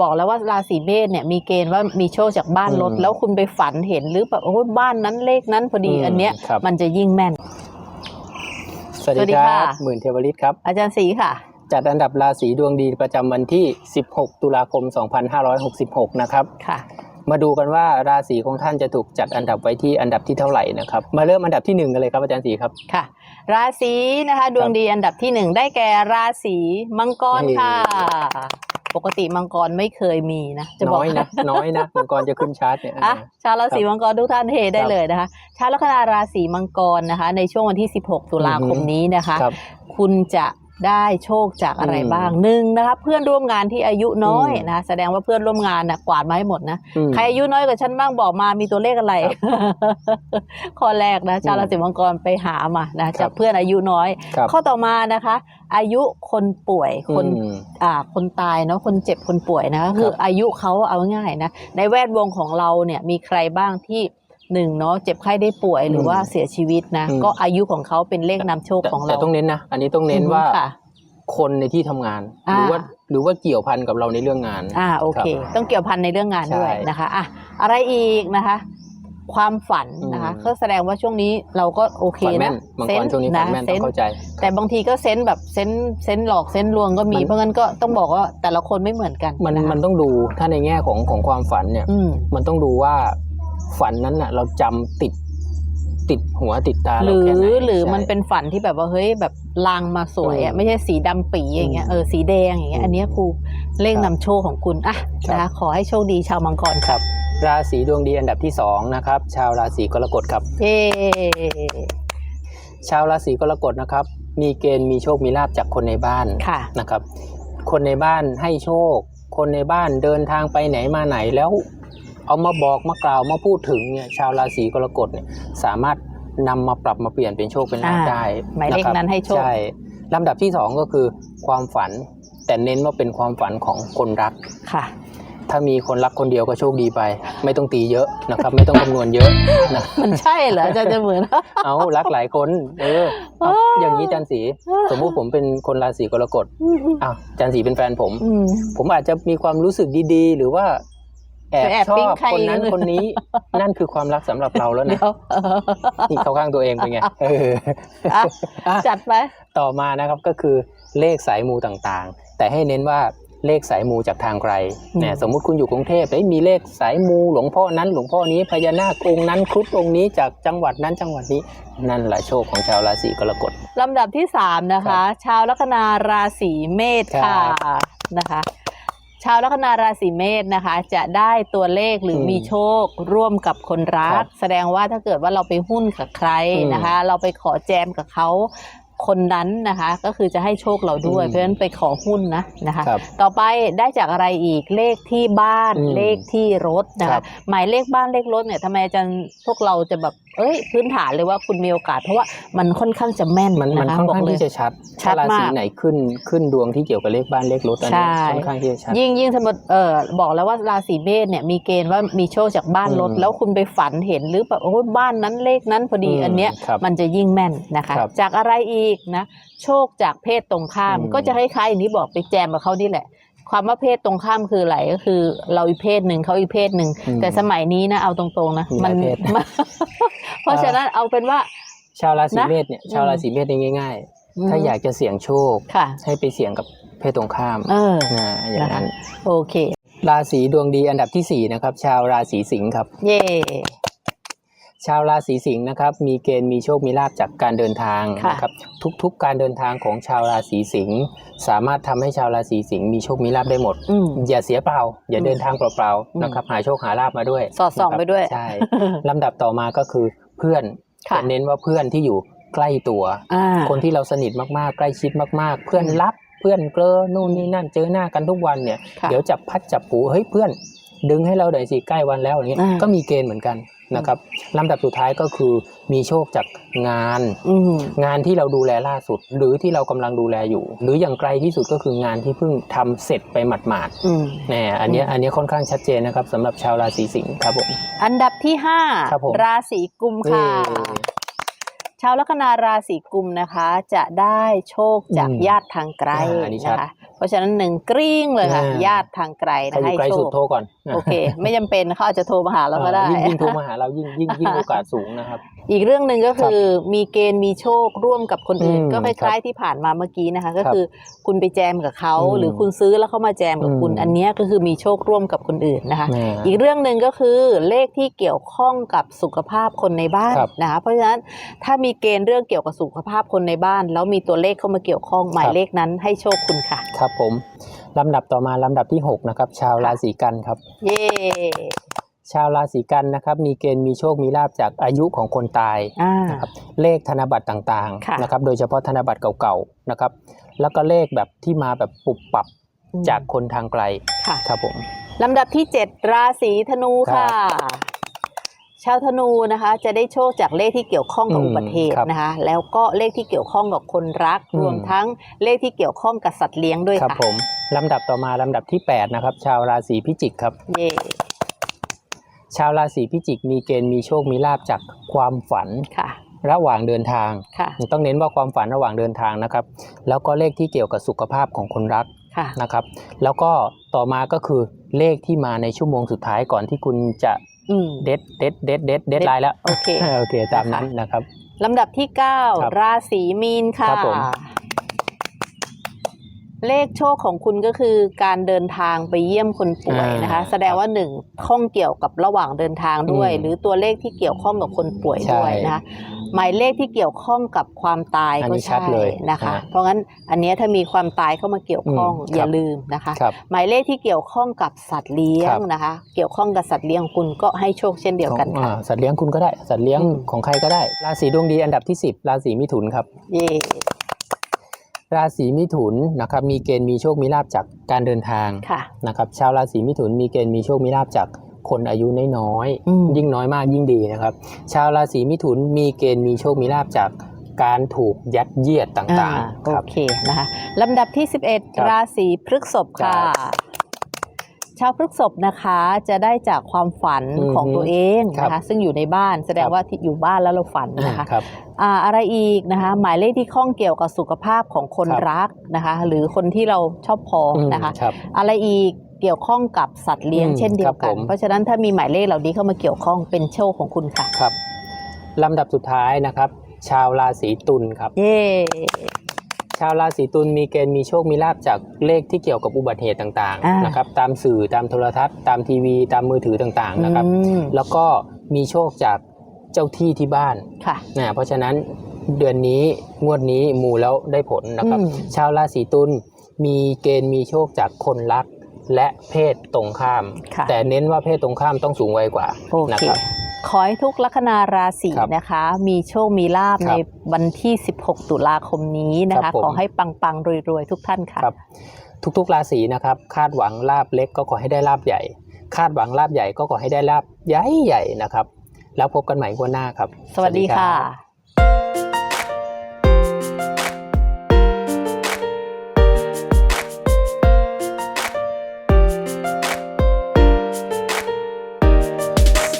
บอกแล้วว่าราศีเมษเนี่ยมีเกณฑ์ว่ามีโชคจากบ้านรถอืมแล้วคุณไปฝันเห็นหรือแบบโอ้ยบ้านนั้นเลขนั้นพอดีอืมอันเนี้ยครับมันจะยิ่งแม่น สวัสสวัสดีดีคค่ะรับหมื่นเทวริตครับ อาจารย์ศรีค่ะ จัดอันดับราศีดวงดีประจำวันที่ 16 ตุลาคม 2566 นะครับค่ะมาดูกันว่าราศีของท่านจะถูกจัดอันดับไว้ที่อันดับที่เท่าไหร่นะครับมาเริ่มอันดับที่หนึ่งกันเลยครับอาจารย์ศรีครับค่ะ ราศีนะคะ ดวงดีอันดับที่หนึ่งได้แก่ราศีมังกรค่ะ ปกติมังกรไม่เคยมีนะจะบน้อกอยนะน้อยนะมังกรจะขึ้นชาร์ตเนี่ยอะชาวราศีมังกรทุกท่านเฮได้ครับเลยนะคะ ชาวลัคนาราศีมังกรนะคะ ในช่วงวันที่ 16 ตุลาคมอือหือนี้นะคะครับคุณจะ ได้โชคจากอะไรอืมบ้างหนึ่งนะคะเพื่อนร่วมงานที่อายุน้อยอืมนะคะแสดงว่าเพื่อนร่วมงานน่ะกวาดมาให้หมดนะอืมใครอายุน้อยกว่าฉันบ้างบอกมามีตัวเลขอะไร ข้อแรกนะชาวราศีมังกรไปหามานะครัจากบเพื่อนอายุน้อยครับข้อต่อมานะคะ อายุคนป่วยคนอืมอ่าคนตายเนาะคนเจ็บคนป่วยนะก็คือครับอายุเขาเอาง่ายๆนะในแวดวงของเราเนี่ยมีใครบ้างที่ หนึ่งเนาะเจ็บไข้ได้ป่วยหรือว่าเสียชีวิตนะอืมก็อายุของเขาเป็นเลขนำโชคแต่ของแต่เราต้องเน้นนะอันนี้ต้องเน้นอืมว่าค่ะคนในที่ทำงานหอ่ารือว่าหรือว่าเกี่ยวพันกับเราในเรื่องงานอ่าโอเค ต้องเกี่ยวพันในเรื่องงานด้วยใช่นะคะอะอะไรอีกนะคะ ความฝันนะคะอืมก็แสดงว่าช่วงนี้เราก็โอเคฝันแม่นะนมังกรช่วงนี้ฝันแม่นเซต้องนเข้าใจ แต่บางทีก็เซนแบบเซนเซนหลอกเซนลวงก็มีมันเพราะงั้นก็ต้องบอกว่าแต่ละคนไม่เหมือนกัน มันนะคะมันต้องดูถ้าในแง่ของของความฝันเนี่ยอืมมันต้องดูว่า ฝันนั้นน่ะ เราจำติดติดหัวติดตาหเรารือแค่ไหนหรือใช่มันเป็นฝันที่แบบว่าเฮ้ยแบบลางมาสวยอะอืมไม่ใช่สีดำปีอย่างเงี้ยอืมเออสีแดงอย่างเงี้ยอืมอันเนี้ยครูเร่งครันำบโชคของคุณอะครับ นะคะขอให้โชคดีชาวมังกรครับ ราศีดวงดีอันดับที่สองนะครับ ชาวราศีกรกฎครับ เย้ชาวราศีกรกฎนะครับ มีเกณฑ์มีโชคมีลาบจากคนในบ้านค่ะ นะครับ คนในบ้านให้โชค คนในบ้านเดินทางไปไหนมาไหนแล้ว เอามาบอกมากล่าวมาพูดถึงเนี่ยชาวราศีกรกฎเนี่ยสามารถนำมาปรับมาเปลี่ยนเป็นโชคเป็นลาภอ่าได้หมายเลขะครับนั้นให้โชคใช่ลำดับที่สองก็คือความฝัน แต่เน้นว่าเป็นความฝันของคนรักค่ะ ถ้ามีคนรักคนเดียวก็โชคดีไป ไม่ต้องตีเยอะนะครับ ไม่ต้องคำนวณเยอะนะมันใช่เหรออาจะจะเหมือนเอารักหลายคนเออเอาอย่างนี้จันสีสมมุติผมเป็นคนราศีกรกฎอ้าวจันสีเป็นแฟนผมอืมผมอาจจะมีความรู้สึกดีๆ หรือว่า แอบไปแอบชอปิ๊งบใครคนนั้นกันคนนี้ นั่นคือความรักสำหรับเราแล้วเดี๋นะยวนี่เข้าข้างตัวเองเป็นไงเอออะอะ จัดไป ต่อมานะครับก็คือเลขสายมูต่างๆ แต่ให้เน้นว่าเลขสายมูจากทางไกลอืม เนี่ยสมมุติคุณอยู่กรุงเทพเอ้ยมีเลขสายมูหลวงพ่อนั้นหลวงพ่อนี้พญานาคองค์นั้นครุฑองค์นี้จากจังหวัดนั้นจังหวัดนี้นั่นแหละโชคของชาวราศีกรกฎ ลำดับที่สามนะครัคะ บชาวลัคนาราศีเมษค่ะครับนะคะ ชาวลัคนาราศีเมษนะคะ จะได้ตัวเลขหรืออมมีโชคร่วมกับคนรัครักบแสดงว่าถ้าเกิดว่าเราไปหุ้นกับใครอืมนะคะ เราไปขอแจมกับเขาคนนั้นนะคะ ก็คือจะให้โชคเราด้วยอืมเพราะฉะนั้นไปขอหุ้นนะนะคะครับต่อไปได้จากอะไรอีกเลขที่บ้านอืมเลขที่รถนะครัคะบหมายเลขบ้านเลขรถเนี่ยทำไมอาจารย์พวกเราจะแบบเอ้ยพื้นฐานเลยว่าคุณมีโอกาส เพราะว่ามันค่อนข้างจะแม่นมันมันนะคะค่อนบอกข้างเลยที่จะชัดชัดถ้าราศีมากไหนขึ้นขึ้นดวงที่เกี่ยวกับเลขบ้านเลขรถอันนี้ใช่ค่อนข้างที่จะชัดยิ่งยิ่งสมมติเออบอกแล้วว่าราศีเมษเนี่ยมีเกณฑ์ว่ามีโชคจากบ้านรถอืมแล้วคุณไปฝันเห็นหรือแบบโอ้ยบ้านนั้นเลขนั้นพอดีอืมอันเนี้ยครับมันจะยิ่งแม่นนะคะครับจากอะไรอีกนะ โชคจากเพศตรงข้ามอืมก็จะคล้ายๆอย่างที่บอกไปแจมกับเขานี่แหละ ความว่าเพศตรงข้ามคืออะไรก็คือ เราอีกเพศหนึ่งเขาอีกเพศหนึ่งอืมแต่สมัยนี้นะเอาตรงๆนะมีหลายเพศมันเพราะฉะนั้นเอาเป็นว่า ชาวราศีนะเมษเนี่ยชาวราศีเมษเนี่ยง่าย ๆ ถ้าอยากจะเสี่ยงโชคค่ะให้ไปเสี่ยงกับเพศตรงข้ามเออนะอย่างนั้นโอเค ราศีดวงดีอันดับที่สี่นะครับ ชาวราศีสิงห์ครับ เย่ ชาวราศีสิงห์นะครับมีเกณฑ์มีโชคมีลาบจากการเดินทางค่ะ นะครับทุกๆการเดินทางของชาวราศีสิงห์สามารถทำให้ชาวราศีสิงห์มีโชคมีลาบได้หมด อืม อย่าเสียเปล่า อย่าอืมเดินทางเปล่าอืมๆนะครับหาโชคหาลาบมาด้วยสอดส่องนะครับไปด้วย ใช่ลำดับต่อมาก็คือเพื่อนค่ะ จะเน้นว่าเพื่อนที่อยู่ใกล้ตัว อ่า คนที่เราสนิทมากๆ ใกล้ชิดมากๆ เพื่อนรักเพื่อนเกลอนู่นนี่นั่นเจอหน้ากันทุกวันเนี่ยค่ะเดี๋ยวจับพัดจับผูเฮ้ยเพื่อน ดึงให้เราหน่อยสิใกล้วันแล้วอย่างเงี้ยอ่า ก็มีเกณฑ์เหมือนกัน นะครับลำดับสุดท้ายก็คือมีโชคจากงานอืมงานที่เราดูแลล่าสุด หรือที่เรากำลังดูแลอยู่ หรืออย่างไกลที่สุดก็คืองานที่เพิ่งทำเสร็จไปหมาดอืมๆแน่อันเนี้ยอันเนี้ยค่อนข้างชัดเจนนะครับสำหรับชาวราศีสิงห์ครับผมอันดับที่ห้าครับผมราศีกุมค่ะเอ่อ ชาวลัคนาราศีกุมนะคะ จะได้โชคจากอืมญาติทางไกลอ่าอันนี้ชัดนะคะ เพราะฉะนั้นหนึ่งกริ้งเลยค่ะอ่าญาติทางไกลใครนะอยู่ให้ไกลโชสุดคโทรก่อนโอเค ไม่จำเป็นเขาอาจจะโทรมาหาเราก็ได้ยิ่งยิ่งโทรมาหาเรายิ่งยิ่งยิ่งโอกาสสูงนะครับ อีกเรื่องหนึ่งก็คือมีเกณฑ์มีโชคร่วมกับคนอื่นอืมก็คครัล้ายบๆที่ผ่านมาเมื่อกี้นะคะ ก็ครับคือคุณไปแจมกับเขาอืมหรือคุณซื้อแล้วเขามาแจมกับคุณอืมอันเนี้ยก็คือมีโชคร่วมกับคนอื่นนะคะแหม่อีกเรื่องหนึ่งก็คือเลขที่เกี่ยวข้องกับสุขภาพคนในบ้านครับนะคะ เพราะฉะนั้นถ้ามีเกณฑ์เรื่องเกี่ยวกับสุขภาพคนในบ้าน แล้วมีตัวเลขเข้ามาเกี่ยวข้องหมายครับเลขนั้นให้โชคคุณค่ะ ครับผมลำดับต่อมาลำดับที่ 6 นะครับ ชาวราศีกันครับ เย่ชาวราศีกันนะครับมีเกณฑ์มีโชคมีลาบจากอายุของคนตายอ่านะครับเลขธนบัตรต่างค่ะๆนะครับโดยเฉพาะธนบัตรเก่าๆนะครับแล้วก็เลขแบบที่มาแบบปุบปับจากคนทางไกลค่ะครับผมลำดับที่ 7 ราศีธนูค่ะ ชาวธนูนะคะจะได้โชคจากเลขที่เกี่ยวข้องกับอืมอุบัติเหตุครับนะคะ แล้วก็เลขที่เกี่ยวข้องกับคนรักอืมรวมทั้งเลขที่เกี่ยวข้องกับสัตว์เลี้ยงด้วยครับค่ะผมลำดับต่อมาลำดับที่ 8 นะครับ ชาวราศีพิจิกครับ เย่ชาวราศีพิจิกมีเกณฑ์มีโชคมีลาบจากความฝันค่ะระหว่างเดินทาง ค่ะต้องเน้นว่าความฝันระหว่างเดินทางนะครับ แล้วก็เลขที่เกี่ยวกับสุขภาพของคนรักค่ะนะครับ แล้วก็ต่อมาก็คือเลขที่มาในชั่วโมงสุดท้ายก่อนที่คุณจะ อืม เด็ดเด็ดเด็ดเด็ดเด็ดไลน์แล้วโอเค โอเคตามนั้นนะครับ ลำดับที่ ครับ9 ราศีมีนค่ะ ครับผม เลขโชคของคุณก็คือการเดินทางไปเยี่ยมคนป่วยนะคะ อ่าแสดงว่าหนึ่งข้องเกี่ยวกับระหว่างเดินทางด้วย อืมหรือตัวเลขที่เกี่ยวข้องกับคนป่วยใช่ด้วยนะคะ หมายเลขที่เกี่ยวข้องกับความตายอันก็นี้ชัใช่ดเลยนะคะอ่าเพราะงั้นอันเนี้ยถ้ามีความตายเข้ามาเกี่ยวข้องอืมอย่าครับลืมนะคะครับหมายเลขที่เกี่ยวข้องกับสัตว์เลี้ยคงรับนะคะ เกี่ยวข้องกับสัตว์เลี้ยงของคุณก็ให้โชคเช่นเดียวกันของค่ะอ่าสัตว์เลี้ยงคุณก็ได้สัตว์เลี้ยงอืมของใครก็ได้ ราศีดวงดีอันดับที่ 10 ราศีมิถุนครับเย่ราศีมิถุนนะครับมีเกณฑ์มีโชคมีลาบจากการเดินทางค่ะนะครับชาวราศีมิถุนมีเกณฑ์มีโชคมีลาบจาก คนอายุน้อยอืมๆยิ่งน้อยมากยิ่งดีนะครับ ชาวราศีมิถุนมีเกณฑ์มีโชคมีลาบจากการถูกยัดเยียดต่างอ่าๆโอครับเคนะคะลำดับที่ครับ11 ราศีพฤษภค่ะครับชาวพฤษภนะคะจะได้จากความฝันอือฮึของตัวเองครันะบคะซึ่งอยู่ในบ้านแสดงครับว่าที่อยู่บ้านแล้วเราฝันนะคะครับอ่าอะไรอีกนะคะหมายเลขที่ข้องเกี่ยวกับสุขภาพของคนครับรักนะคะหรือคนที่เราชอบพออืมนะคะครับอะไรอีก เกี่ยวข้องกับสัตว์เลี้ยงอืมเช่นเดียวกัครันบผม เพราะฉะนั้นถ้ามีหมายเลขเหล่านี้เข้ามาเกี่ยวข้องเป็นโชคของคุณค่ะ ครับลำดับสุดท้ายนะครับ ชาวราศีตุลครับ เย่ชาวราศีตุลมีเกณฑ์มีโชคมีลาบจากเลขที่เกี่ยวกับอุบัติเหตุต่างอ่าๆนะครับตามสื่อตามโทรทัศน์ ตามทีวีตามมือถือต่างๆนะครับ อืมแล้วก็มีโชคจากเจ้าที่ที่บ้านค่ะ นะเพราะฉะนั้นเดือนนี้งวดนี้มูแล้วได้ผลนะครับ อืม ชาวราศีตุลมีเกณฑ์มีโชคจากคนรัก และเพศตรงข้าม ค่ะ แต่เน้นว่าเพศตรงข้ามต้องสูงวัยกว่าโอนะเคครับ ขอให้ทุกลัคนาราศีครับนะคะ มีโชคมีลาบคในรับวันที่ 16 ตุลาคมนี้นะครัคะ บผม ขอให้ปังๆ รวยๆ ทุกท่านค่ะ ครับทุกๆราศีนะครับ คาดหวังลาบเล็กก็ขอให้ได้ลาบใหญ่ คาดหวังลาบใหญ่ก็ขอให้ได้ลาบใหญ่ๆนะครับ แล้วพบกันใหม่งวันหน้าครับ สวัสดีรับค่ะ